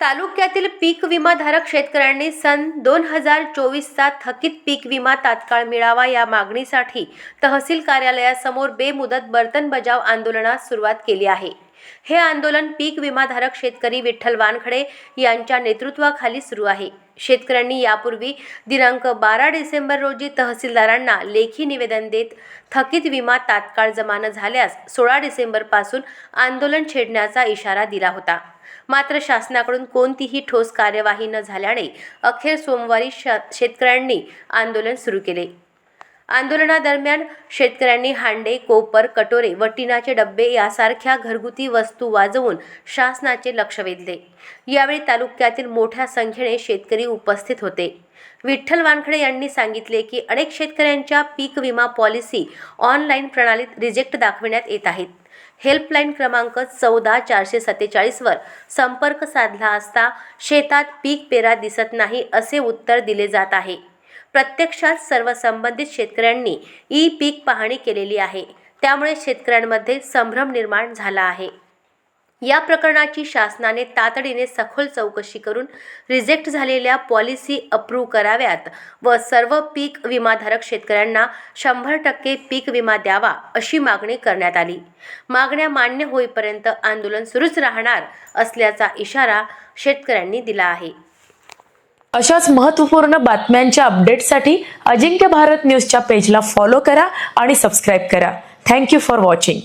तालुक्यातील पीक विमाधारक शेतकऱ्यांनी सन दोन हजार चोवीसचा थकीत पीक विमा तात्काळ मिळावा या मागणीसाठी तहसील कार्यालयासमोर बेमुदत बर्तन बजाव आंदोलनास सुरुवात केली आहे. हे आंदोलन पीक विमाधारक शेतकरी विठ्ठल वानखडे यांच्या नेतृत्वाखाली सुरू आहे. शेतकऱ्यांनी यापूर्वी दिनांक बारा डिसेंबर रोजी तहसीलदारांना लेखी निवेदन देत थकीत विमा तात्काळ जमा न झाल्यास सोळा डिसेंबरपासून आंदोलन छेडण्याचा इशारा दिला होता. मात्र शासनाकडून कोणतीही ठोस कार्यवाही न झाल्याने अखेर सोमवारी श शेतकऱ्यांनी आंदोलन सुरू केले. आंदोलनादरम्यान शेतकऱ्यांनी हांडे कोपर कटोरे व टिनाचे डब्बे यासारख्या घरगुती वस्तू वाजवून शासनाचे लक्ष वेधले. यावेळी तालुक्यातील मोठ्या संख्येने शेतकरी उपस्थित होते. विठ्ठल वानखडे यांनी सांगितले की अनेक शेतकऱ्यांच्या पीक विमा पॉलिसी ऑनलाईन प्रणालीत रिजेक्ट दाखविण्यात येत आहेत. हेल्पलाईन क्रमांक चौदा चारशे सत्तेचाळीसवर संपर्क साधला असता शेतात पीक पेरा दिसत नाही असे उत्तर दिले जात आहे. प्रत्यक्षात सर्व संबंधित शेतकऱ्यांनी ई पीक पाहणी केलेली आहे. त्यामुळे शेतकऱ्यांमध्ये संभ्रम निर्माण झाला आहे. या प्रकरणाची शासनाने तातडीने सखोल चौकशी करून रिजेक्ट झालेल्या पॉलिसी अप्रूव्ह कराव्यात व सर्व पीक विमाधारक शेतकऱ्यांना शंभर टक्के पीक विमा द्यावा अशी मागणी करण्यात आली. मागण्या मान्य होईपर्यंत आंदोलन सुरूच राहणार असल्याचा इशारा शेतकऱ्यांनी दिला आहे. अशाच महत्त्वपूर्ण बातम्यांच्या अपडेटसाठी अजिंक्य भारत न्यूजच्या पेजला फॉलो करा आणि सबस्क्राईब करा. Thank you for watching